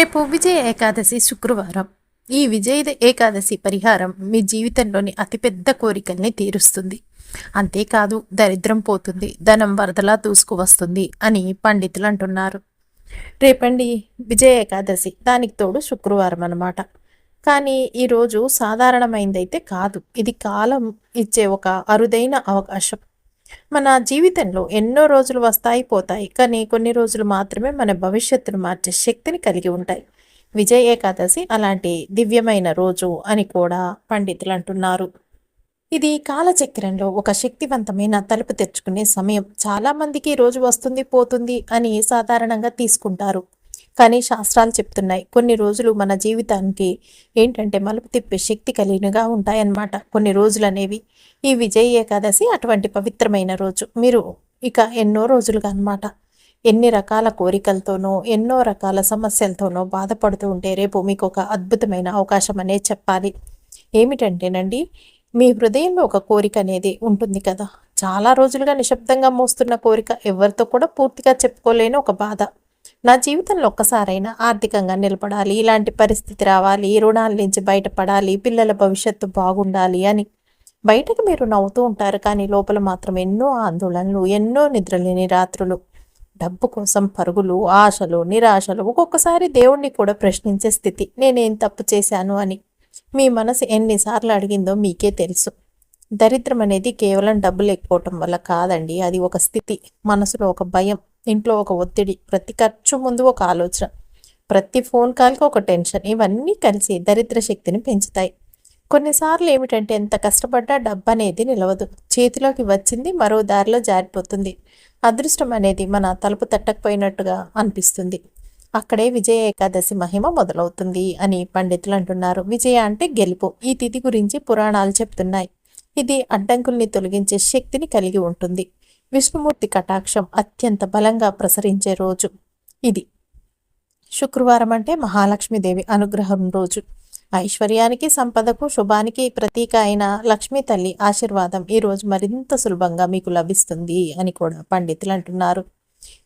రేపు విజయ ఏకాదశి శుక్రవారం. ఈ విజయ ఏకాదశి పరిహారం మీ జీవితంలోని అతిపెద్ద కోరికల్ని తీరుస్తుంది. అంతేకాదు దరిద్రం పోతుంది ధనం వరదలా దూసుకువస్తుంది అని పండితులు అంటున్నారు. రేపండి విజయ ఏకాదశి దానికి తోడు శుక్రవారం అనమాట కానీ ఈరోజు సాధారణమైందైతే కాదు. ఇది కాలం ఇచ్చే ఒక అరుదైన అవకాశం. మన జీవితంలో ఎన్నో రోజులు వస్తాయి పోతాయి. కానీ కొన్ని రోజులు మాత్రమే మన భవిష్యత్తును మార్చే శక్తిని కలిగి ఉంటాయి. విజయ ఏకాదశి అలాంటి దివ్యమైన రోజు అని కూడా పండితులు అంటున్నారు. ఇది కాలచక్రంలో ఒక శక్తివంతమైన తలుపు తెరుచుకునే సమయం. చాలామందికి రోజు వస్తుంది పోతుంది అని సాధారణంగా తీసుకుంటారు. కానీ శాస్త్రాలు చెప్తున్నాయి. కొన్ని రోజులు మన జీవితానికి ఏంటంటే మలుపు తిప్పే శక్తి కలిగినగా ఉంటాయన్నమాట. కొన్ని రోజులు అనేవి ఈ విజయ ఏకాదశి అటువంటి పవిత్రమైన రోజు. మీరు ఇక ఎన్నో రోజులుగా అన్నమాట. ఎన్ని రకాల కోరికలతోనో ఎన్నో రకాల సమస్యలతోనో బాధపడుతూ ఉంటే రేపు మీకు ఒక అద్భుతమైన అవకాశం అనేది చెప్పాలి. ఏమిటంటేనండి మీ హృదయంలో ఒక కోరిక అనేది ఉంటుంది కదా. చాలా రోజులుగా నిశ్శబ్దంగా మోస్తున్న కోరిక ఎవరితో కూడా పూర్తిగా చెప్పుకోలేని ఒక బాధ. నా జీవితంలో ఒక్కసారైనా ఆర్థికంగా నిలబడాలి ఇలాంటి పరిస్థితి రావాలి ఈ రుణాల నుంచి బయటపడాలి పిల్లల భవిష్యత్తు బాగుండాలి అని బయటకు మీరు నవ్వుతూ ఉంటారు. కానీ లోపల మాత్రం ఎన్నో ఆందోళనలు ఎన్నో నిద్రలేని రాత్రులు డబ్బు కోసం పరుగులు ఆశలు నిరాశలు ఒక్కొక్కసారి దేవుణ్ణి కూడా ప్రశ్నించే స్థితి నేనేం తప్పు చేశాను అని మీ మనసు ఎన్నిసార్లు అడిగిందో మీకే తెలుసు. దరిద్రం అనేది కేవలం డబ్బు లేకపోవటం వల్ల కాదండి అది ఒక స్థితి మనసులో ఒక భయం. ఇంట్లో ఒక ఒత్తిడి ప్రతి ఖర్చు ముందు ఒక ఆలోచన ప్రతి ఫోన్ కాల్కి ఒక టెన్షన్ ఇవన్నీ కలిసి దరిద్ర శక్తిని పెంచుతాయి. కొన్నిసార్లు ఏమిటంటే ఎంత కష్టపడ్డా డబ్బు అనేది నిలవదు. చేతిలోకి వచ్చింది మరో దారిలో జారిపోతుంది. అదృష్టం అనేది మన తలుపు తట్టకపోయినట్టుగా అనిపిస్తుంది. అక్కడే విజయ ఏకాదశి మహిమ మొదలవుతుంది అని పండితులు అంటున్నారు. విజయ అంటే గెలుపు. ఈ తిథి గురించి పురాణాలు చెప్తున్నాయి. ఇది అడ్డంకుల్ని తొలగించే శక్తిని కలిగి ఉంటుంది. విష్ణుమూర్తి కటాక్షం అత్యంత బలంగా ప్రసరించే రోజు. ఇది శుక్రవారం అంటే మహాలక్ష్మీదేవి అనుగ్రహం రోజు. ఐశ్వర్యానికి సంపదకు శుభానికి ప్రతీక అయిన లక్ష్మీ తల్లి ఆశీర్వాదం ఈ రోజు మరింత సులభంగా మీకు లభిస్తుంది అని కూడా పండితులు అంటున్నారు.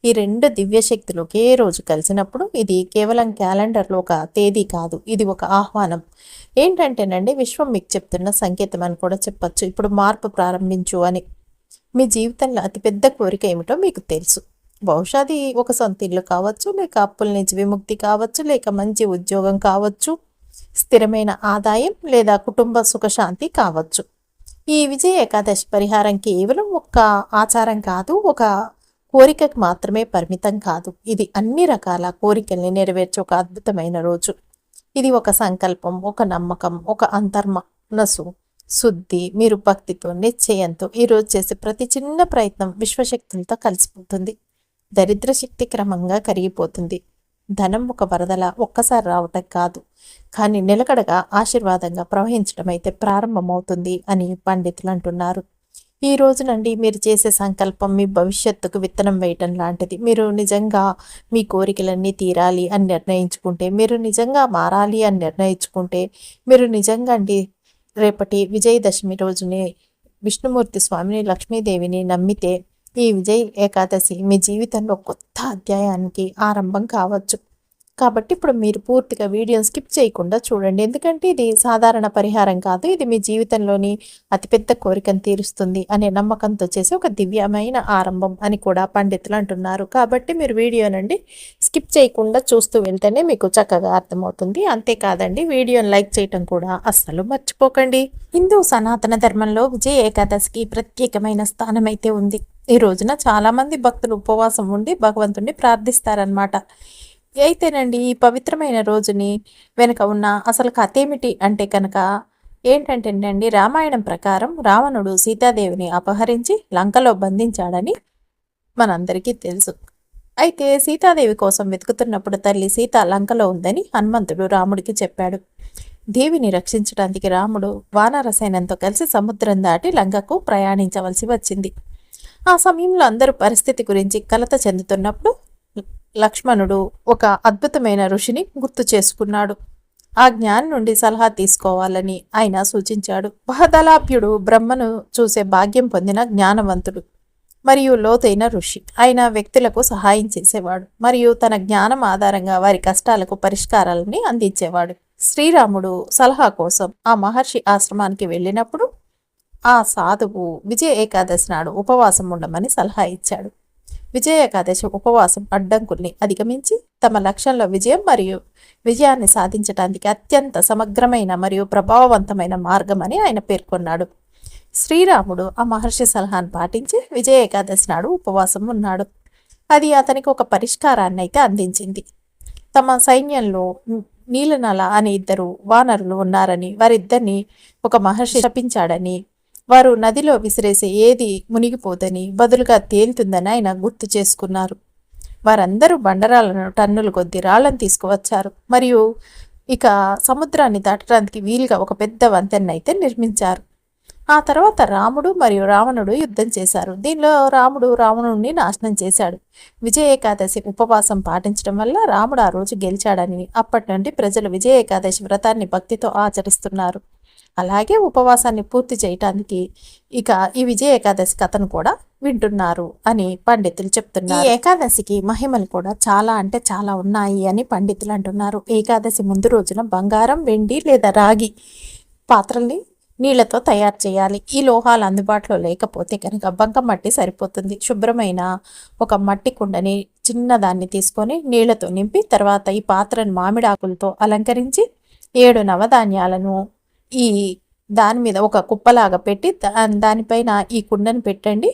ఈ రెండు దివ్య శక్తులు ఒకే రోజు కలిసినప్పుడు ఇది కేవలం క్యాలెండర్లో ఒక తేదీ కాదు ఇది ఒక ఆహ్వానం. ఏంటంటేనండి విశ్వం మీకు చెప్తున్న సంకేతం అని కూడా చెప్పచ్చు. ఇప్పుడు మార్పు ప్రారంభించు అని. మీ జీవితంలో అతిపెద్ద కోరిక ఏమిటో మీకు తెలుసు. బహుశా అది ఒక సొంత ఇల్లు కావచ్చు లేక అప్పుల నుంచి విముక్తి కావచ్చు లేక మంచి ఉద్యోగం కావచ్చు స్థిరమైన ఆదాయం లేదా కుటుంబ సుఖశాంతి కావచ్చు. ఈ విజయ ఏకాదశి పరిహారం కేవలం ఒక ఆచారం కాదు ఒక కోరికకు మాత్రమే పరిమితం కాదు. ఇది అన్ని రకాల కోరికల్ని నెరవేర్చే ఒక అద్భుతమైన రోజు. ఇది ఒక సంకల్పం ఒక నమ్మకం ఒక అంతర్మనసు శుద్ధి మీరు భక్తితో నిశ్చయంతో ఈరోజు చేసే ప్రతి చిన్న ప్రయత్నం విశ్వశక్తులతో కలిసిపోతుంది. దరిద్ర శక్తి క్రమంగా కరిగిపోతుంది. ధనం ఒక వరదల ఒక్కసారి రావటం కాదు. కానీ నిలకడగా ఆశీర్వాదంగా ప్రవహించడం అయితే ప్రారంభమవుతుంది అని పండితులు అంటున్నారు. ఈ రోజు నుండి మీరు చేసే సంకల్పం మీ భవిష్యత్తుకు విత్తనం వేయటం లాంటిది. మీరు నిజంగా మీ కోరికలన్నీ తీరాలి అని నిర్ణయించుకుంటే మీరు నిజంగా మారాలి అని నిర్ణయించుకుంటే మీరు నిజంగా అండి రేపటి విజయదశమి రోజునే విష్ణుమూర్తి స్వామిని లక్ష్మీదేవిని నమ్మితే ఈ విజయ్ ఏకాదశి మీ జీవితంలో కొత్త అధ్యాయానికి ఆరంభం కావచ్చు. కాబట్టి ఇప్పుడు మీరు పూర్తిగా వీడియోని స్కిప్ చేయకుండా చూడండి. ఎందుకంటే ఇది సాధారణ పరిహారం కాదు. ఇది మీ జీవితంలోని అతిపెద్ద కోరికను తీరుస్తుంది అనే నమ్మకంతో చేసే ఒక దివ్యమైన ఆరంభం అని కూడా పండితులు అంటున్నారు. కాబట్టి మీరు వీడియో నుండి స్కిప్ చేయకుండా చూస్తూ వెళ్తేనే మీకు చక్కగా అర్థమవుతుంది. అంతేకాదండి వీడియోని లైక్ చేయటం కూడా అస్సలు మర్చిపోకండి. హిందూ సనాతన ధర్మంలో విజయ ఏకాదశికి ప్రత్యేకమైన స్థానం అయితే ఉంది. ఈ రోజున చాలామంది భక్తులు ఉపవాసం ఉండి భగవంతుణ్ణి ప్రార్థిస్తారనమాట అయితేనండి ఈ పవిత్రమైన రోజుని వెనుక ఉన్న అసలు కథ ఏమిటి అంటే కనుక ఏంటంటేనండి రామాయణం ప్రకారం రావణుడు సీతాదేవిని అపహరించి లంకలో బంధించాడని మనందరికీ తెలుసు. అయితే సీతాదేవి కోసం వెతుకుతున్నప్పుడు తల్లి సీత లంకలో ఉందని హనుమంతుడు రాముడికి చెప్పాడు. దేవిని రక్షించడానికి రాముడు వానరసైనంతో కలిసి సముద్రం దాటి లంకకు ప్రయాణించవలసి వచ్చింది. ఆ సమయంలో అందరూ పరిస్థితి గురించి కలత చెందుతున్నప్పుడు లక్ష్మణుడు ఒక అద్భుతమైన ఋషిని గుర్తు చేసుకున్నాడు. ఆ జ్ఞాని నుండి సలహా తీసుకోవాలని ఆయన సూచించాడు. బహదలాభ్యుడు బ్రహ్మను చూసే భాగ్యం పొందిన జ్ఞానవంతుడు మరియు లోతైన ఋషి. ఆయన వ్యక్తులకు సహాయం చేసేవాడు మరియు తన జ్ఞానం ఆధారంగా వారి కష్టాలకు పరిష్కారాలని అందించేవాడు. శ్రీరాముడు సలహా కోసం ఆ మహర్షి ఆశ్రమానికి వెళ్ళినప్పుడు ఆ సాధువు విజయ ఏకాదశి నాడు ఉపవాసం ఉండమని సలహా ఇచ్చాడు. విజయ ఏకాదశి ఉపవాసం అడ్డంకుల్ని అధిగమించి తమ లక్ష్యంలో విజయం మరియు విజయాన్ని సాధించడానికి అత్యంత సమగ్రమైన మరియు ప్రభావవంతమైన మార్గం అని ఆయన పేర్కొన్నాడు. శ్రీరాముడు ఆ మహర్షి సలహాను పాటించి విజయ ఏకాదశి నాడు ఉపవాసం ఉన్నాడు. అది అతనికి ఒక పరిష్కారాన్ని అయితే అందించింది. తమ సైన్యంలో నీలనల అనే ఇద్దరు వానరులు ఉన్నారని వారిద్దరిని ఒక మహర్షి శపించాడని వారు నదిలో విసిరేసే ఏది మునిగిపోదని బదులుగా తేలుతుందని ఆయన గుర్తు చేసుకున్నారు. వారందరూ బండరాలను టన్నుల కొద్ది రాళ్ళను తీసుకువచ్చారు. మరియు ఇక సముద్రాన్ని దాటడానికి వీలుగా ఒక పెద్ద వంతెన అయితే నిర్మించారు. ఆ తర్వాత రాముడు మరియు రావణుడు యుద్ధం చేశారు. దీనిలో రాముడు రావణుడిని నాశనం చేశాడు. విజయ ఏకాదశి ఉపవాసం పాటించడం వల్ల రాముడు ఆ రోజు గెలిచాడని అప్పటి నుండి ప్రజలు విజయ ఏకాదశి వ్రతాన్ని భక్తితో ఆచరిస్తున్నారు. అలాగే ఉపవాసాన్ని పూర్తి చేయటానికి ఇక ఈ విజయ ఏకాదశి కథను కూడా వింటున్నారు అని పండితులు చెప్తున్నారు. ఈ ఏకాదశికి మహిమలు కూడా చాలా అంటే చాలా ఉన్నాయి అని పండితులు అంటున్నారు. ఏకాదశి ముందు రోజున బంగారం వెండి లేదా రాగి పాత్రల్ని నీళ్ళతో తయారు చేయాలి. ఈ లోహాలు అందుబాటులో లేకపోతే కనుక బంక మట్టి సరిపోతుంది. శుభ్రమైన ఒక మట్టి కుండని చిన్నదాన్ని తీసుకొని నీళ్ళతో నింపి తర్వాత ఈ పాత్రను మామిడాకులతో అలంకరించి ఏడు నవధాన్యాలను ఈ దాని మీద ఒక కుప్పలాగా పెట్టి దానిపైన ఈ కుండను పెట్టండి.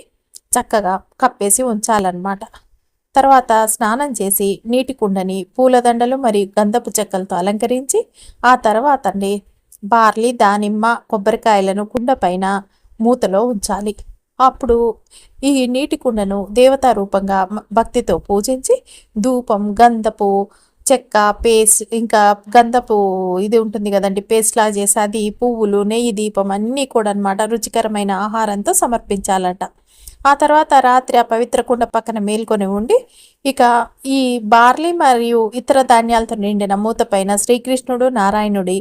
చక్కగా కప్పేసి ఉంచాలన్నమాట. తర్వాత స్నానం చేసి నీటి కుండని పూలదండలు మరియు గంధపు చెక్కలతో అలంకరించి ఆ తర్వాత అండి బార్లీ దానిమ్మ కొబ్బరికాయలను కుండ పైన మూతలో ఉంచాలి. అప్పుడు ఈ నీటి కుండను దేవతా రూపంగా భక్తితో పూజించి ధూపం గంధపు చెక్క పేస్ట్ ఇంకా గంధపు ఇది ఉంటుంది కదండి పేస్ట్ లా చేసి అది పువ్వులు నెయ్యి దీపం అన్నీ కూడా అనమాట రుచికరమైన ఆహారంతో సమర్పించాలట. ఆ తర్వాత రాత్రి ఆ పవిత్ర కుండ పక్కన మేల్కొని ఉండి ఇక ఈ బార్లీ మరియు ఇతర ధాన్యాలతో నిండిన మూత పైన శ్రీకృష్ణుడు నారాయణుడి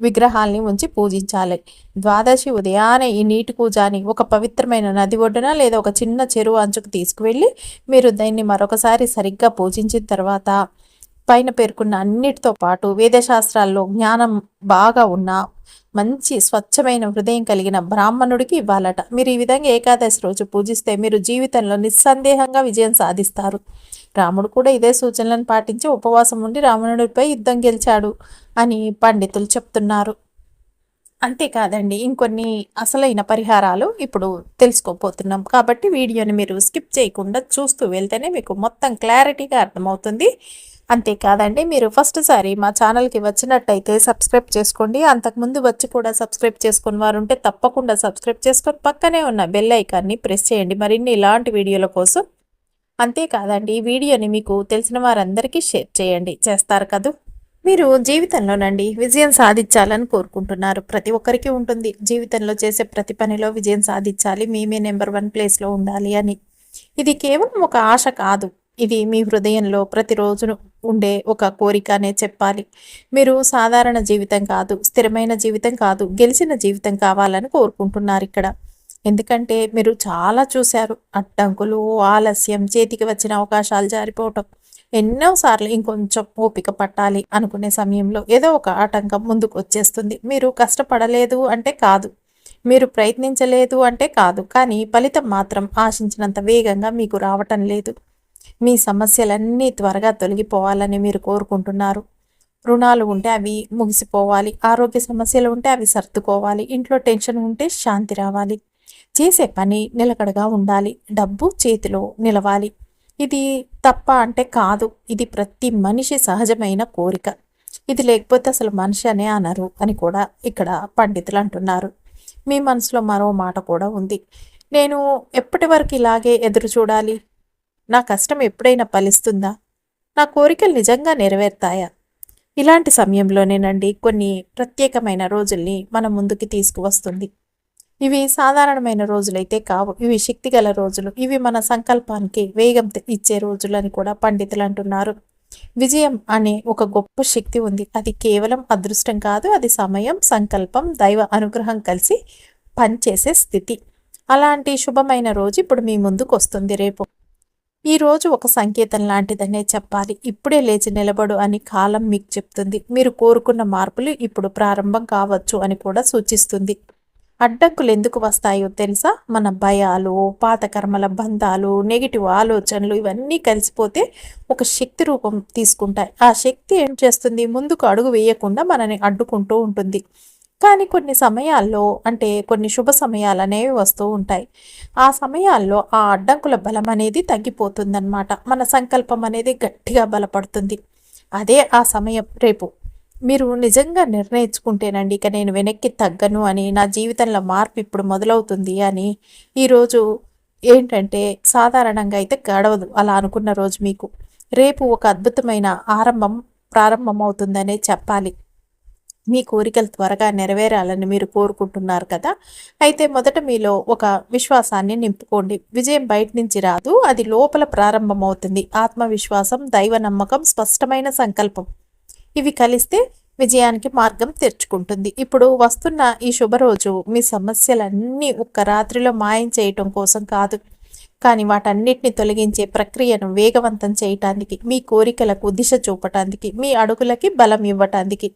విగ్రహాల్ని ఉంచి పూజించాలి. ద్వాదశి ఉదయాన్నే ఈ నీటి పూజాని ఒక పవిత్రమైన నది ఒడ్డున లేదా ఒక చిన్న చెరువు అంచుకు తీసుకువెళ్ళి మీరు దాన్ని మరొకసారి సరిగ్గా పూజించిన తర్వాత పైన పేర్కొన్న అన్నిటితో పాటు వేదశాస్త్రాల్లో జ్ఞానం బాగా ఉన్న మంచి స్వచ్ఛమైన హృదయం కలిగిన బ్రాహ్మణుడికి ఇవ్వాలట. మీరు ఈ విధంగా ఏకాదశి రోజు పూజిస్తే మీరు జీవితంలో నిస్సందేహంగా విజయం సాధిస్తారు. రాముడు కూడా ఇదే సూచనలను పాటించి ఉపవాసం ఉండి రావణుడిపై యుద్ధం గెలిచాడు అని పండితులు చెప్తున్నారు. అంతేకాదండి ఇంకొన్ని అసలైన పరిహారాలు ఇప్పుడు తెలుసుకోపోతున్నాం కాబట్టి వీడియోని మీరు స్కిప్ చేయకుండా చూస్తూ వెళ్తేనే మీకు మొత్తం క్లారిటీగా అర్థమవుతుంది. అంతేకాదండి మీరు ఫస్ట్ సారి మా ఛానల్కి వచ్చినట్టయితే సబ్స్క్రైబ్ చేసుకోండి. అంతకుముందు వచ్చి కూడా సబ్స్క్రైబ్ చేసుకుని వారు ఉంటే తప్పకుండా సబ్స్క్రైబ్ చేసుకొని పక్కనే ఉన్న బెల్ ఐకాన్ని ప్రెస్ చేయండి. మరిన్ని ఇలాంటి వీడియోల కోసం అంతేకాదండి ఈ వీడియోని మీకు తెలిసిన వారందరికీ షేర్ చేయండి. చేస్తారు కదూ? మీరు జీవితంలోనండి విజయం సాధించాలని కోరుకుంటున్నారు. ప్రతి ఒక్కరికి ఉంటుంది. జీవితంలో చేసే ప్రతి పనిలో విజయం సాధించాలి. మేమే నెంబర్ వన్ ప్లేస్లో ఉండాలి అని. ఇది కేవలం ఒక ఆశ కాదు. ఇది మీ హృదయంలో ప్రతిరోజు ఉండే ఒక కోరిక అనే చెప్పాలి. మీరు సాధారణ జీవితం కాదు స్థిరమైన జీవితం కాదు గెలిచిన జీవితం కావాలని కోరుకుంటున్నారు ఇక్కడ. ఎందుకంటే మీరు చాలా చూశారు అడ్డంకులు ఆలస్యం చేతికి వచ్చిన అవకాశాలు జారిపోవటం. ఎన్నోసార్లు ఇంకొంచెం ఓపిక పట్టాలి అనుకునే సమయంలో ఏదో ఒక ఆటంకం ముందుకు వచ్చేస్తుంది. మీరు కష్టపడలేదు అంటే కాదు మీరు ప్రయత్నించలేదు అంటే కాదు కానీ ఫలితం మాత్రం ఆశించినంత వేగంగా మీకు రావటం లేదు. మీ సమస్యలన్నీ త్వరగా తొలగిపోవాలని మీరు కోరుకుంటున్నారు. రుణాలు ఉంటే అవి ముగిసిపోవాలి. ఆరోగ్య సమస్యలు ఉంటే అవి సర్దుకోవాలి. ఇంట్లో టెన్షన్ ఉంటే శాంతి రావాలి. చేసే పని నిలకడగా ఉండాలి. డబ్బు చేతిలో నిలవాలి. ఇది తప్ప అంటే కాదు. ఇది ప్రతి మనిషి సహజమైన కోరిక. ఇది లేకపోతే అసలు మనిషి అనే అనరు అని కూడా ఇక్కడ పండితులు అంటున్నారు. మీ మనసులో మరో మాట కూడా ఉంది. నేను ఎప్పటి వరకు ఇలాగే ఎదురు చూడాలి? నా కష్టం ఎప్పుడైనా ఫలిస్తుందా? నా కోరికలు నిజంగా నెరవేరుతాయా? ఇలాంటి సమయంలోనేనండి కొన్ని ప్రత్యేకమైన రోజుల్ని మన ముందుకి తీసుకువస్తుంది. ఇవి సాధారణమైన రోజులైతే కావు. ఇవి శక్తిగల రోజులు. ఇవి మన సంకల్పానికి వేగం ఇచ్చే రోజులు అని కూడా పండితులు అంటున్నారు. విజయం అనే ఒక గొప్ప శక్తి ఉంది. అది కేవలం అదృష్టం కాదు అది సమయం సంకల్పం దైవ అనుగ్రహం కలిసి పనిచేసే స్థితి. అలాంటి శుభమైన రోజు ఇప్పుడు మీ ముందుకు వస్తుంది రేపు ఈ రోజు ఒక సంకేతం లాంటిదనే చెప్పాలి. ఇప్పుడే లేచి నిలబడు అని కాలం మీకు చెప్తుంది. మీరు కోరుకున్న మార్పులు ఇప్పుడు ప్రారంభం కావచ్చు అని కూడా సూచిస్తుంది. అడ్డంకులు ఎందుకు వస్తాయో తెలుసా? మన భయాలు పాతకర్మల బంధాలు నెగిటివ్ ఆలోచనలు ఇవన్నీ కలిసిపోతే ఒక శక్తి రూపం తీసుకుంటాయి. ఆ శక్తి ఏం చేస్తుంది? ముందుకు అడుగు వేయకుండా మనని అడ్డుకుంటూ ఉంటుంది. కానీ కొన్ని సమయాల్లో అంటే కొన్ని శుభ సమయాలు అనేవి వస్తూ ఉంటాయి. ఆ సమయాల్లో ఆ అడ్డంకుల బలం అనేది తగ్గిపోతుందన్నమాట. మన సంకల్పం అనేది గట్టిగా బలపడుతుంది. అదే ఆ సమయం రేపు. మీరు నిజంగా నిర్ణయించుకుంటేనండి ఇక నేను వెనక్కి తగ్గను అని నా జీవితంలో మార్పు ఇప్పుడు మొదలవుతుంది అని ఈరోజు ఏంటంటే సాధారణంగా అయితే గడవదు అలా అనుకున్న రోజు మీకు. రేపు ఒక అద్భుతమైన ఆరంభం ప్రారంభమవుతుందనే చెప్పాలి. మీ కోరికలు త్వరగా నెరవేరాలని మీరు కోరుకుంటున్నారు కదా? అయితే మొదట మీలో ఒక విశ్వాసాన్ని నింపుకోండి. విజయం బయట నుంచి రాదు అది లోపల ప్రారంభమవుతుంది. ఆత్మవిశ్వాసం దైవ నమ్మకం స్పష్టమైన సంకల్పం. ఇవి కలిస్తే విజయానికి మార్గం తెరుచుకుంటుంది. ఇప్పుడు వస్తున్న ఈ శుభరోజు మీ సమస్యలన్నీ ఒక్క రాత్రిలో మాయం చేయటం కోసం కాదు. కానీ వాటన్నిటిని తొలగించే ప్రక్రియను వేగవంతం చేయటానికి మీ కోరికలకు దిశ చూపటానికి మీ అడుగులకి బలం ఇవ్వటానికి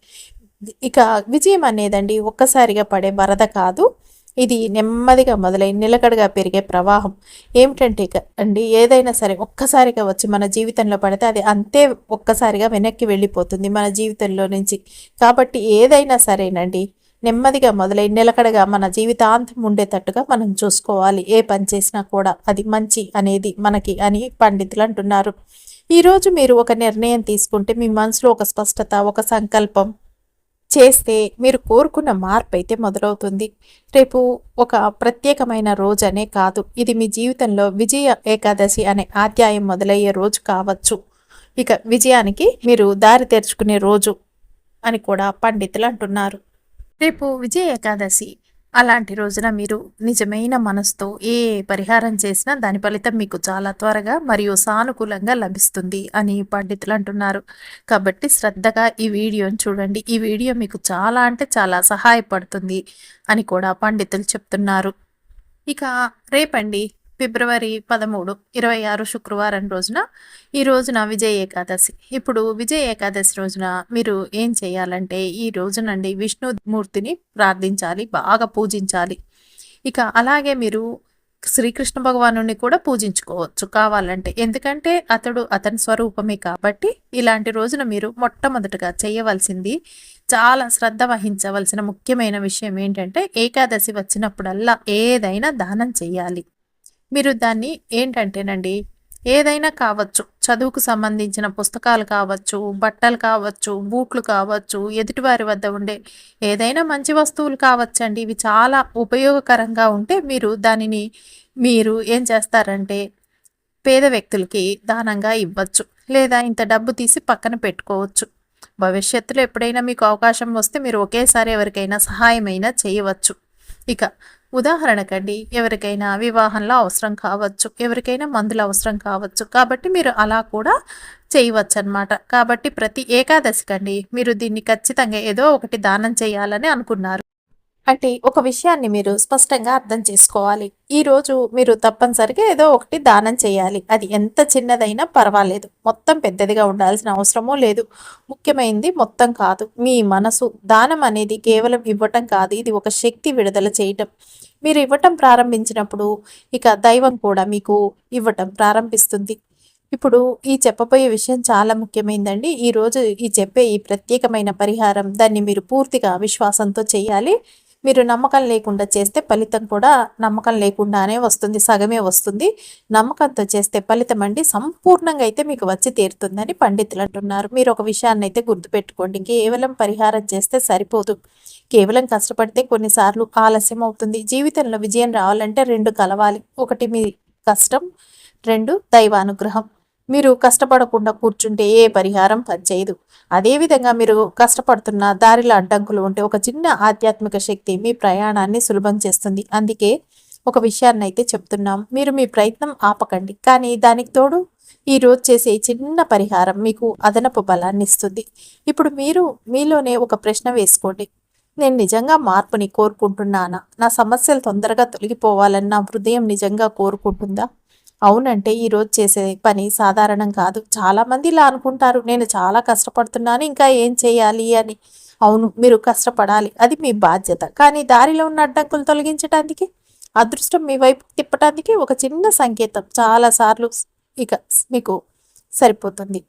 ఇక విజయం అనేదండి ఒక్కసారిగా పడే వరద కాదు. ఇది నెమ్మదిగా మొదలై నిలకడగా పెరిగే ప్రవాహం. ఏమిటంటే అండి ఏదైనా సరే ఒక్కసారిగా వచ్చి మన జీవితంలో పడితే అది అంతే ఒక్కసారిగా వెనక్కి వెళ్ళిపోతుంది మన జీవితంలో నుంచి. కాబట్టి ఏదైనా సరేనండి నెమ్మదిగా మొదలై నిలకడగా మన జీవితాంతం ఉండేటట్టుగా మనం చూసుకోవాలి. ఏ పని చేసినా కూడా అది మంచి అనేది మనకి అని పండితులు అంటున్నారు. ఈరోజు మీరు ఒక నిర్ణయం తీసుకుంటే మీ మనసులో ఒక స్పష్టత ఒక సంకల్పం చేస్తే మీరు కోరుకున్న మార్పు అయితే మొదలవుతుంది. రేపు ఒక ప్రత్యేకమైన రోజు అనే కాదు. ఇది మీ జీవితంలో విజయ ఏకాదశి అనే అధ్యాయం మొదలయ్యే రోజు కావచ్చు. ఇక విజయానికి మీరు దారి తెరుచుకునే రోజు అని కూడా పండితులు అంటున్నారు. రేపు విజయ ఏకాదశి. అలాంటి రోజున మీరు నిజమైన మనసుతో ఏ పరిహారం చేసినా దాని ఫలితం మీకు చాలా త్వరగా మరియు సానుకూలంగా లభిస్తుంది అని పండితులు అంటున్నారు. కాబట్టి శ్రద్ధగా ఈ వీడియోని చూడండి. ఈ వీడియో మీకు చాలా అంటే చాలా సహాయపడుతుంది అని కూడా పండితులు చెప్తున్నారు. ఇక రేపండి. ఫిబ్రవరి పదమూడు ఇరవై ఆరు శుక్రవారం రోజున ఈ రోజున విజయ ఏకాదశి. ఇప్పుడు విజయ ఏకాదశి రోజున మీరు ఏం చేయాలంటే ఈ రోజునండి విష్ణుమూర్తిని ప్రార్థించాలి బాగా పూజించాలి. ఇక అలాగే మీరు శ్రీకృష్ణ భగవాను కూడా పూజించుకోవచ్చు కావాలంటే. ఎందుకంటే అతడు అతని స్వరూపమే కాబట్టి ఇలాంటి రోజున మీరు మొట్టమొదటగా చేయవలసింది చాలా శ్రద్ధ వహించవలసిన ముఖ్యమైన విషయం ఏంటంటే ఏకాదశి వచ్చినప్పుడల్లా ఏదైనా దానం చేయాలి. మీరు దాన్ని ఏంటంటేనండి ఏదైనా కావచ్చు చదువుకు సంబంధించిన పుస్తకాలు కావచ్చు బట్టలు కావచ్చు బూట్లు కావచ్చు ఎదుటివారి వద్ద ఉండే ఏదైనా మంచి వస్తువులు కావచ్చండి. ఇవి చాలా ఉపయోగకరంగా ఉంటే మీరు దానిని మీరు ఏం చేస్తారంటే పేద వ్యక్తులకి దానంగా ఇవ్వచ్చు. లేదా ఇంత డబ్బు తీసి పక్కన పెట్టుకోవచ్చు. భవిష్యత్తులో ఎప్పుడైనా మీకు అవకాశం వస్తే మీరు ఒకేసారి ఎవరికైనా సహాయమైనా చేయవచ్చు. ఇక ఉదాహరణకండి ఎవరికైనా వివాహంలో అవసరం కావచ్చు ఎవరికైనా మందులు అవసరం కావచ్చు కాబట్టి మీరు అలా కూడా చేయవచ్చు అనమాట కాబట్టి ప్రతి ఏకాదశికండి మీరు దీన్ని ఖచ్చితంగా ఏదో ఒకటి దానం చేయాలని అనుకున్నారు. అంటే ఒక విషయాన్ని మీరు స్పష్టంగా అర్థం చేసుకోవాలి. ఈరోజు మీరు తప్పనిసరిగా ఏదో ఒకటి దానం చేయాలి. అది ఎంత చిన్నదైనా పర్వాలేదు. మొత్తం పెద్దదిగా ఉండాల్సిన అవసరమూ లేదు. ముఖ్యమైనది మొత్తం కాదు. మీ మనసు. దానం అనేది కేవలం ఇవ్వటం కాదు. ఇది ఒక శక్తి విడుదల చేయటం. మీరు ఇవ్వటం ప్రారంభించినప్పుడు ఇక దైవం కూడా మీకు ఇవ్వటం ప్రారంభిస్తుంది. ఇప్పుడు ఈ చెప్పబోయే విషయం చాలా ముఖ్యమైందండి. ఈరోజు ఈ చెప్పే ఈ ప్రత్యేకమైన పరిహారం దాన్ని మీరు పూర్తిగా విశ్వాసంతో చేయాలి. మీరు నమ్మకం లేకుండా చేస్తే ఫలితం కూడా నమ్మకం లేకుండానే వస్తుంది సగమే వస్తుంది. నమ్మకంతో చేస్తే ఫలితం అండి. సంపూర్ణంగా అయితే మీకు వచ్చి తీరుతుందని పండితులు అంటున్నారు. మీరు ఒక విషయాన్ని అయితే గుర్తుపెట్టుకోండి. కేవలం పరిహారం చేస్తే సరిపోదు. కేవలం కష్టపడితే కొన్నిసార్లు ఆలస్యం అవుతుంది. జీవితంలో విజయం రావాలంటే రెండు కలవాలి. ఒకటి మీ కష్టం రెండు దైవానుగ్రహం. మీరు కష్టపడకుండా కూర్చుంటే ఏ పరిహారం పనిచేయదు. అదేవిధంగా మీరు కష్టపడుతున్న దారిలో అడ్డంకులు ఉంటే ఒక చిన్న ఆధ్యాత్మిక శక్తి మీ ప్రయాణాన్ని సులభం చేస్తుంది. అందుకే ఒక విషయాన్ని అయితే చెప్తున్నాం. మీరు మీ ప్రయత్నం ఆపకండి. కానీ దానికి తోడు ఈ రోజు చేసే చిన్న పరిహారం మీకు అదనపు బలాన్ని ఇస్తుంది. ఇప్పుడు మీరు మీలోనే ఒక ప్రశ్న వేసుకోండి. నేను నిజంగా మార్పుని కోరుకుంటున్నానా? నా సమస్యలు తొందరగా తొలగిపోవాలని నా హృదయం నిజంగా కోరుకుంటుందా? అవునంటే ఈరోజు చేసే పని సాధారణం కాదు. చాలామంది ఇలా అనుకుంటారు. నేను చాలా కష్టపడుతున్నాను ఇంకా ఏం చేయాలి అని. అవును మీరు కష్టపడాలి. అది మీ బాధ్యత. కానీ దారిలో ఉన్న అడ్డంకులు తొలగించడానికి అదృష్టం మీ వైపు తిప్పటానికి ఒక చిన్న సంకేతం చాలాసార్లు ఇక మీకు సరిపోతుంది.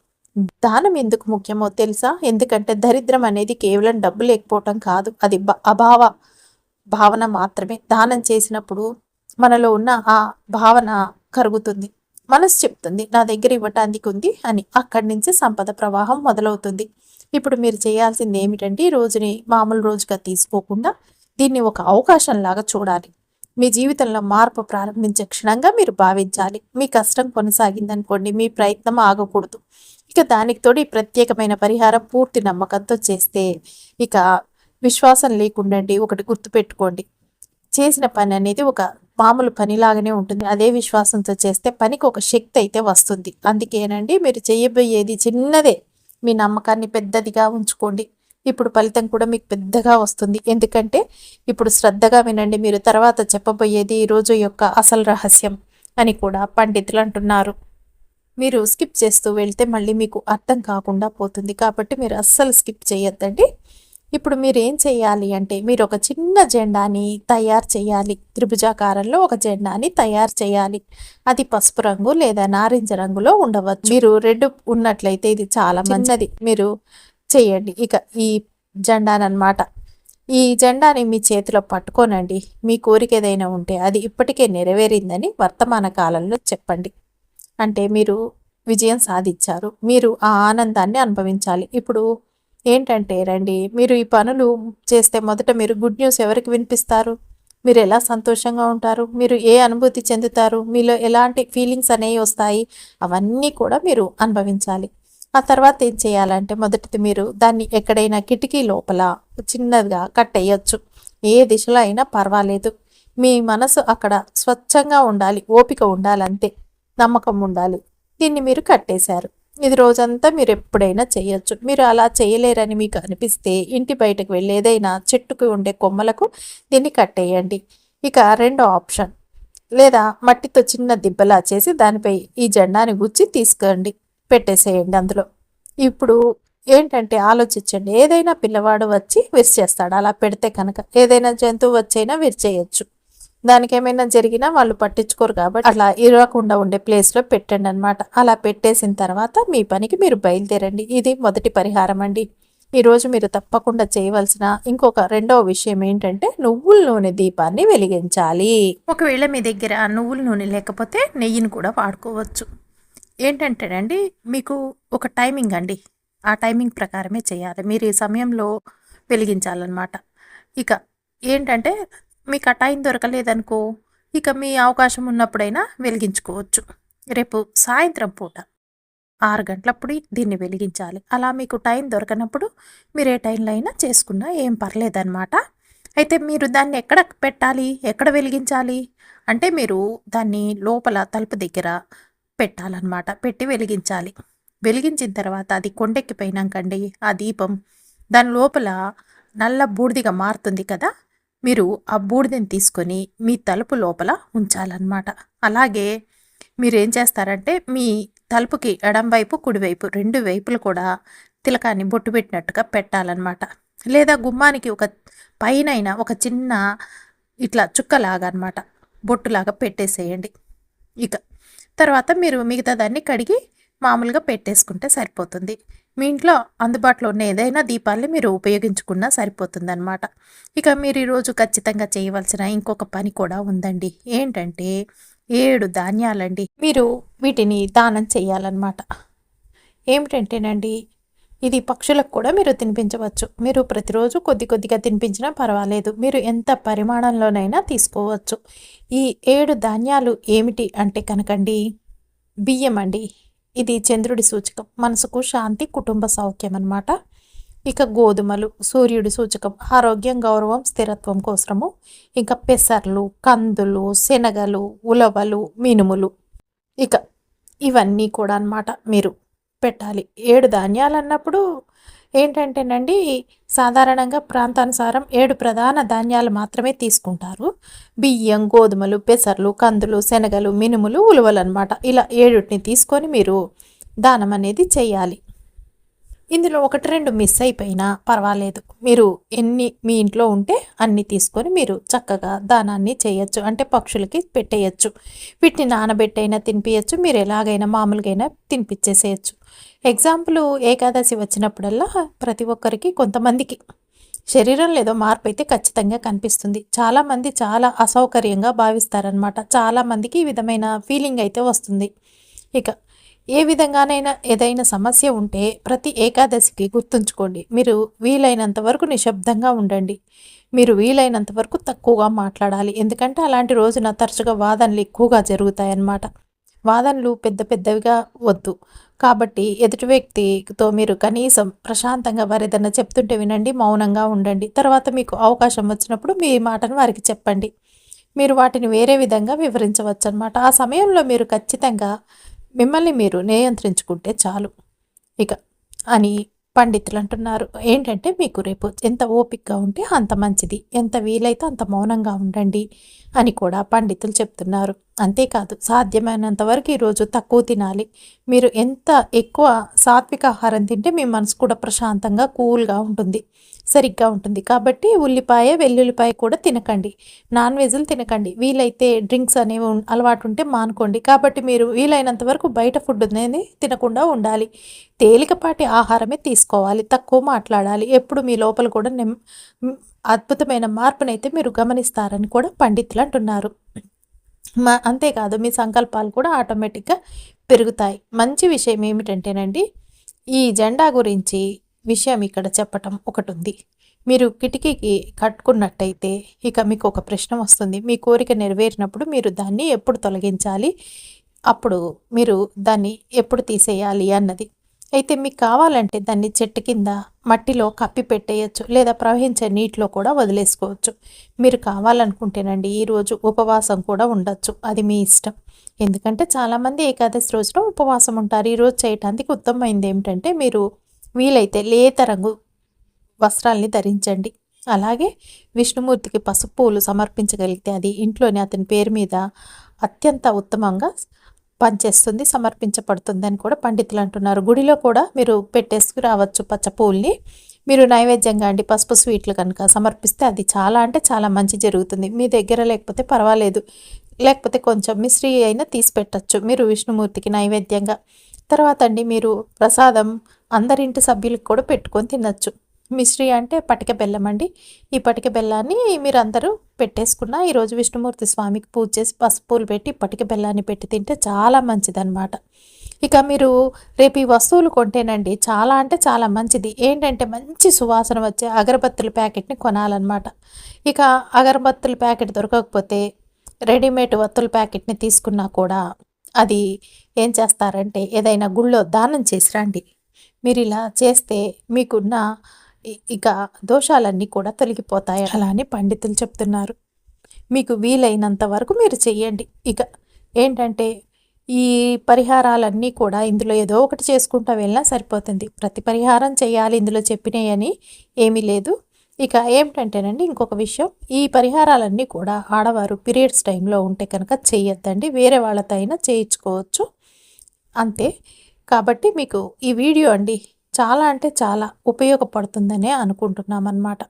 దానం ఎందుకు ముఖ్యమో తెలుసా? ఎందుకంటే దరిద్రం అనేది కేవలం డబ్బు లేకపోవటం కాదు. అది అభావ భావన మాత్రమే. దానం చేసినప్పుడు మనలో ఉన్న ఆ భావన కరుగుతుంది. మనసు చెప్తుంది నా దగ్గర ఇవ్వటానికి ఉంది అని. అక్కడి నుంచి సంపద ప్రవాహం మొదలవుతుంది. ఇప్పుడు మీరు చేయాల్సింది ఏమిటంటే ఈ రోజుని మామూలు రోజుగా తీసుకోకుండా దీన్ని ఒక అవకాశంలాగా చూడాలి. మీ జీవితంలో మార్పు ప్రారంభించే క్షణంగా మీరు భావించాలి. మీ కష్టం కొనసాగిందనుకోండి మీ ప్రయత్నం ఆగకూడదు. ఇక దానికి తోడు ఈ ప్రత్యేకమైన పరిహారం పూర్తి నమ్మకంతో చేస్తే ఇక విశ్వాసం లేకుండండి ఒకటి గుర్తుపెట్టుకోండి. చేసిన పని అనేది ఒక మామూలు పనిలాగానే ఉంటుంది. అదే విశ్వాసంతో చేస్తే పనికి ఒక శక్తి అయితే వస్తుంది. అందుకేనండి మీరు చేయబోయేది చిన్నదే. మీ నమ్మకాన్ని పెద్దదిగా ఉంచుకోండి. ఇప్పుడు ఫలితం కూడా మీకు పెద్దగా వస్తుంది. ఎందుకంటే ఇప్పుడు శ్రద్ధగా వినండి. మీరు తర్వాత చెప్పబోయేది ఈరోజు రోజు యొక్క అసలు రహస్యం అని కూడా పండితులు అంటున్నారు. మీరు స్కిప్ చేస్తూ వెళ్తే మళ్ళీ మీకు అర్థం కాకుండా పోతుంది. కాబట్టి మీరు అస్సలు స్కిప్ చేయొద్దండి. ఇప్పుడు మీరు ఏం చేయాలి అంటే మీరు ఒక చిన్న జెండాని తయారు చేయాలి. త్రిభుజాకారంలో ఒక జెండాని తయారు చేయాలి. అది పసుపు రంగు లేదా నారింజ రంగులో ఉండవచ్చు. మీరు రెడ్ ఉన్నట్లయితే ఇది చాలా మంచిది. మీరు చేయండి. ఇక ఈ జెండానమాట ఈ జెండాని మీ చేతిలో పట్టుకోనండి. మీ కోరిక ఏదైనా ఉంటే అది ఇప్పటికే నెరవేరిందని వర్తమాన కాలంలో చెప్పండి. అంటే మీరు విజయం సాధించారు. మీరు ఆ ఆనందాన్ని అనుభవించాలి. ఇప్పుడు ఏంటంటే రండి మీరు ఈ పనులు చేస్తే మొదట మీరు గుడ్ న్యూస్ ఎవరికి వినిపిస్తారు? మీరు ఎలా సంతోషంగా ఉంటారు? మీరు ఏ అనుభూతి చెందుతారు? మీలో ఎలాంటి ఫీలింగ్స్ అనేవి వస్తాయి? అవన్నీ కూడా మీరు అనుభవించాలి. ఆ తర్వాత ఏం చేయాలంటే మొదటిది మీరు దాన్ని ఎక్కడైనా కిటికీ లోపల చిన్నదిగా కట్టేయచ్చు ఏ దిశలో అయినా పర్వాలేదు. మీ మనసు అక్కడ స్వచ్ఛంగా ఉండాలి ఓపిక ఉండాలంతే నమ్మకం ఉండాలి. దీన్ని మీరు కట్టేశారు. ఇది రోజంతా మీరు ఎప్పుడైనా చేయొచ్చు. మీరు అలా చేయలేరని మీకు అనిపిస్తే ఇంటి బయటకు వెళ్ళి ఏదైనా చెట్టుకు ఉండే కొమ్మలకు దీన్ని కట్టేయండి. ఇక రెండో ఆప్షన్. లేదా మట్టితో చిన్న దిబ్బలా చేసి దానిపై ఈ జెండాని గుచ్చి తీసుకోండి. పెట్టేసేయండి అందులో. ఇప్పుడు ఏంటంటే ఆలోచించండి. ఏదైనా పిల్లవాడు వచ్చి విరిచేస్తాడు. అలా పెడితే కనుక ఏదైనా జంతువు వచ్చైనా విరిచేయచ్చు. దానికి ఏమైనా జరిగినా వాళ్ళు పట్టించుకోరు కాబట్టి అలా ఇరవకుండా ఉండే ప్లేస్లో పెట్టండి అనమాట అలా పెట్టేసిన తర్వాత మీ పనికి మీరు బయలుదేరండి. ఇది మొదటి పరిహారం అండి. ఈరోజు మీరు తప్పకుండా చేయవలసిన ఇంకొక రెండవ విషయం ఏంటంటే నువ్వుల నూనె దీపాన్ని వెలిగించాలి. ఒకవేళ మీ దగ్గర నువ్వుల నూనె లేకపోతే నెయ్యిని కూడా వాడుకోవచ్చు. ఏంటంటేనండి మీకు ఒక టైమింగ్ అండి. ఆ టైమింగ్ ప్రకారమే చేయాలి. మీరు ఈ సమయంలో వెలిగించాలన్నమాట. ఇక ఏంటంటే మీకు ఆ టైం దొరకలేదనుకో ఇక మీ అవకాశం ఉన్నప్పుడైనా వెలిగించుకోవచ్చు. రేపు సాయంత్రం పూట ఆరు గంటలప్పుడు దీన్ని వెలిగించాలి. అలా మీకు టైం దొరకనప్పుడు మీరు ఏ టైంలో అయినా చేసుకున్నా ఏం పర్లేదన్నమాట. అయితే మీరు దాన్ని ఎక్కడ పెట్టాలి? ఎక్కడ వెలిగించాలి? అంటే మీరు దాన్ని లోపల తలుపు దగ్గర పెట్టాలన్నమాట. పెట్టి వెలిగించాలి. వెలిగించిన తర్వాత అది కొండెక్కిపోయినాకండి ఆ దీపం దాని లోపల నల్ల బూడిదిగా మారుతుంది కదా? మీరు ఆ బూడిదని తీసుకొని మీ తలుపు లోపల ఉంచాలన్నమాట. అలాగే మీరు ఏం చేస్తారంటే మీ తలుపుకి ఎడం వైపు కుడివైపు రెండు వైపులు కూడా తిలకాన్ని బొట్టు పెట్టినట్టుగా పెట్టాలన్నమాట. లేదా గుమ్మానికి ఒక పైన ఒక చిన్న ఇట్లా చుక్కలాగా అనమాట బొట్టులాగా పెట్టేసేయండి. ఇక తర్వాత మీరు మిగతా దాన్ని కడిగి మామూలుగా పెట్టేసుకుంటే సరిపోతుంది. మీ ఇంట్లో అందుబాటులో ఉన్న ఏదైనా దీపాలని మీరు ఉపయోగించుకున్నా సరిపోతుందన్నమాట. ఇక మీరు ఈరోజు ఖచ్చితంగా చేయవలసిన ఇంకొక పని కూడా ఉందండి. ఏంటంటే ఏడు ధాన్యాలండి. మీరు వీటిని దానం చేయాలన్నమాట. ఏమిటంటేనండి ఇది పక్షులకు కూడా మీరు తినిపించవచ్చు. మీరు ప్రతిరోజు కొద్ది కొద్దిగా తినిపించినా పర్వాలేదు. మీరు ఎంత పరిమాణంలోనైనా తీసుకోవచ్చు. ఈ ఏడు ధాన్యాలు ఏమిటి అంటే కనుకండి బియ్యం అండి ఇది చంద్రుడి సూచకం. మనసుకు శాంతి కుటుంబ సౌఖ్యం అనమాట ఇక గోధుమలు సూర్యుడి సూచకం. ఆరోగ్యం గౌరవం స్థిరత్వం కోసము ఇంకా పెసర్లు కందులు శనగలు ఉలవలు మినుములు. ఇక ఇవన్నీ కూడా అనమాట మీరు పెట్టాలి. ఏడు ధాన్యాలు అన్నప్పుడు ఏంటంటేనండి సాధారణంగా ప్రాంతానుసారం ఏడు ప్రధాన ధాన్యాలు మాత్రమే తీసుకుంటారు. బియ్యం గోధుమలు పెసర్లు కందులు శనగలు మినుములు ఉలువలు అనమాట ఇలా ఏడుటిని తీసుకొని మీరు దానం అనేది చేయాలి. ఇందులో ఒకటి రెండు మిస్ అయిపోయినా పర్వాలేదు. మీరు ఎన్ని మీ ఇంట్లో ఉంటే అన్ని తీసుకొని మీరు చక్కగా దానాన్ని చేయొచ్చు. అంటే పక్షులకి పెట్టేయచ్చు. వీటిని నానబెట్టైనా తినిపించచ్చు మీరు ఎలాగైనా మామూలుగైనా తినిపించేసేయచ్చు ఎగ్జాంపుల్ ఏకాదశి వచ్చినప్పుడల్లా ప్రతి ఒక్కరికి కొంతమందికి శరీరంలో ఏదో మార్పు అయితే ఖచ్చితంగా కనిపిస్తుంది. చాలామంది చాలా అసౌకర్యంగా భావిస్తారనమాట చాలామందికి ఈ విధమైన ఫీలింగ్ అయితే వస్తుంది. ఇక ఏ విధంగానైనా ఏదైనా సమస్య ఉంటే ప్రతి ఏకాదశికి గుర్తుంచుకోండి. మీరు వీలైనంత వరకు నిశ్శబ్దంగా ఉండండి. మీరు వీలైనంత వరకు తక్కువగా మాట్లాడాలి. ఎందుకంటే అలాంటి రోజున తరచుగా వాదనలు ఎక్కువగా జరుగుతాయన్నమాట. వాదనలు పెద్ద పెద్దవిగా వద్దు. కాబట్టి ఎదుటి వ్యక్తితో మీరు కనీసం ప్రశాంతంగా వారు ఏదైనా చెప్తుంటే వినండి మౌనంగా ఉండండి. తర్వాత మీకు అవకాశం వచ్చినప్పుడు మీ మాటను వారికి చెప్పండి. మీరు వాటిని వేరే విధంగా వివరించవచ్చు అనమాట ఆ సమయంలో మీరు ఖచ్చితంగా మిమ్మల్ని మీరు నియంత్రించుకుంటే చాలు. ఇక అని పండితులు అంటున్నారు ఏంటంటే మీకు రేపు ఎంత ఓపికగా ఉంటే అంత మంచిది. ఎంత వీలైతే అంత మౌనంగా ఉండండి అని కూడా పండితులు చెప్తున్నారు. అంతేకాదు సాధ్యమైనంత వరకు ఈరోజు తక్కువ తినాలి. మీరు ఎంత ఎక్కువ సాత్విక ఆహారం తింటే మీ మనసు కూడా ప్రశాంతంగా కూల్గా ఉంటుంది. సరిగ్గా ఉంటుంది. కాబట్టి ఉల్లిపాయ వెల్లుల్లిపాయ కూడా తినకండి. నాన్ వెజ్లు తినకండి. వీలైతే డ్రింక్స్ అనేవి అలవాటు ఉంటే మానుకోండి. కాబట్టి మీరు వీలైనంత వరకు బయట ఫుడ్ అనేది తినకుండా ఉండాలి. తేలికపాటి ఆహారమే తీసుకోవాలి. తక్కువ మాట్లాడాలి. ఎప్పుడు మీ లోపల కూడా నెమ్ అద్భుతమైన మార్పునైతే మీరు గమనిస్తారని కూడా పండితులు అంటున్నారు. మా అంతేకాదు మీ సంకల్పాలు కూడా ఆటోమేటిక్గా పెరుగుతాయి. మంచి విషయం ఏమిటంటేనండి ఈ జెండా గురించి విషయం ఇక్కడ చెప్పటం ఒకటి ఉంది మీరు కిటికీకి కట్టుకున్నట్టయితే ఇక మీకు ఒక ప్రశ్న వస్తుంది. మీ కోరిక నెరవేరినప్పుడు మీరు దాన్ని ఎప్పుడు తొలగించాలి? అప్పుడు మీరు దాన్ని ఎప్పుడు తీసేయాలి అన్నది. అయితే మీకు కావాలంటే దాన్ని చెట్టు కింద మట్టిలో కప్పి పెట్టేయచ్చు లేదా ప్రవహించే నీటిలో కూడా వదిలేసుకోవచ్చు. మీరు కావాలనుకుంటేనండి ఈరోజు ఉపవాసం కూడా ఉండొచ్చు. అది మీ ఇష్టం. ఎందుకంటే చాలామంది ఏకాదశి రోజున ఉపవాసం ఉంటారు. ఈరోజు చేయటానికి ఉత్తమమైంది ఏమిటంటే మీరు వీలైతే లేత రంగు వస్త్రాల్ని ధరించండి. అలాగే విష్ణుమూర్తికి పసుపు పూలు సమర్పించగలిగితే అది ఇంట్లోనే అతని పేరు మీద అత్యంత ఉత్తమంగా పనిచేస్తుంది సమర్పించబడుతుంది అని కూడా పండితులు అంటున్నారు. గుడిలో కూడా మీరు పెట్టేసుకు రావచ్చు పచ్చ పూల్ని మీరు నైవేద్యంగా అండి పసుపు స్వీట్లు కనుక సమర్పిస్తే అది చాలా అంటే చాలా మంచి జరుగుతుంది. మీ దగ్గర లేకపోతే పర్వాలేదు. లేకపోతే కొంచెం మిశ్రీ అయినా తీసి పెట్టచ్చు. మీరు విష్ణుమూర్తికి నైవేద్యంగా తర్వాత అండి మీరు ప్రసాదం అందరింటి సభ్యులకు కూడా పెట్టుకొని తినచ్చు. మిశ్రీ అంటే పటిక బెల్లం అండి. ఈ పటిక బెల్లాన్ని మీరు అందరూ పెట్టేసుకున్న ఈరోజు విష్ణుమూర్తి స్వామికి పూజ చేసి పసుపులు పెట్టి పటిక బెల్లాన్ని పెట్టి తింటే చాలా మంచిదన్నమాట. ఇక మీరు రేపు ఈ వస్తువులు కొంటేనండి చాలా అంటే చాలా మంచిది. ఏంటంటే మంచి సువాసన వచ్చే అగరబత్తుల ప్యాకెట్ని కొనాలన్నమాట. ఇక అగరబత్తుల ప్యాకెట్ దొరకకపోతే రెడీమేడ్ వత్తుల ప్యాకెట్ని తీసుకున్నా కూడా అది ఏం చేస్తారంటే ఏదైనా గుళ్ళో దానం చేసి రండి. మీరు ఇలా చేస్తే మీకున్న ఇక దోషాలన్నీ కూడా తొలగిపోతాయి. అలా అని పండితులు చెప్తున్నారు. మీకు వీలైనంత వరకు మీరు చెయ్యండి. ఇక ఏంటంటే ఈ పరిహారాలన్నీ కూడా ఇందులో ఏదో ఒకటి చేసుకుంటా వెళ్ళినా సరిపోతుంది. ప్రతి పరిహారం చేయాలి ఇందులో చెప్పినాయని ఏమీ లేదు. ఇక ఏమిటంటేనండి ఇంకొక విషయం. ఈ పరిహారాలన్నీ కూడా ఆడవారు పీరియడ్స్ టైంలో ఉంటే కనుక చేయొద్దండి. వేరే వాళ్ళతో అయినా చేయించుకోవచ్చు. అంతే. కాబట్టి మీకు ఈ వీడియో అండి చాలా అంటే చాలా ఉపయోగపడుతుందనే అనుకుంటున్నాం అన్నమాట